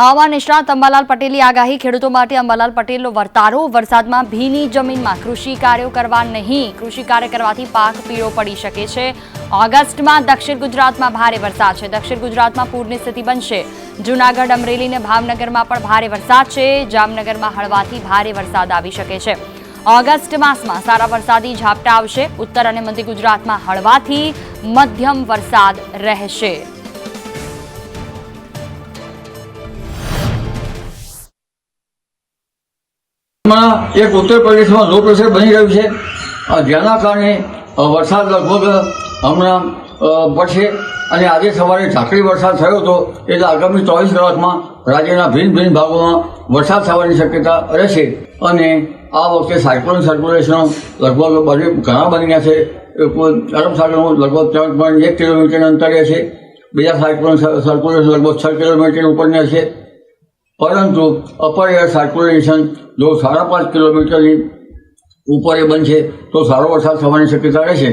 હવામાન નિષ્ણાત અંબાલાલ પટેલની આગાહી, ખેડૂતો માટે અંબાલાલ પટેલનો વર્તારો, વરસાદમાં ભીની જમીનમાં કૃષિ કાર્યો કરવા નહીં. કૃષિ કાર્ય કરવાથી પાક પીળો પડી શકે છે. ઓગસ્ટમાં દક્ષિણ ગુજરાતમાં ભારે વરસાદ છે. દક્ષિણ ગુજરાતમાં પૂરની સ્થિતિ બનશે. જૂનાગઢ, અમરેલી અને ભાવનગરમાં પણ ભારે વરસાદ છે. જામનગરમાં હળવાથી ભારે વરસાદ આવી શકે છે. ઓગસ્ટ માસમાં સારા વરસાદી ઝાપટા આવશે. ઉત્તર અને મધ્ય ગુજરાતમાં હળવાથી મધ્યમ વરસાદ રહેશે. હમણાં એક ઉત્તર પ્રદેશમાં લો પ્રેશર બની રહ્યું છે. જેના કારણે વરસાદ લગભગ હમણાં પડશે. અને આજે સવારે ઝાકરી વરસાદ થયો હતો, એટલે આગામી ચોવીસ કલાકમાં રાજ્યના ભિન્ન ભિન્ન ભાગોમાં વરસાદ થવાની શક્યતા રહેશે. અને આ વખતે સાયક્લોન સર્ક્યુલેશનો લગભગ ઘણા બની ગયા છે અરબ સાગરનું લગભગ ત્રણ પોઈન્ટ એક કિલોમીટરના અંતરે છે. બીજા સાયક્લોન સર્ક્યુલેશન લગભગ છ કિલોમીટર ઉપરના છે. પરંતુ અપર એર સર્ક્યુલેશન જો સાડા પાંચ કિલોમીટરની ઉપર એ બનશે, તો સારો વરસાદ થવાની શક્યતા રહેશે.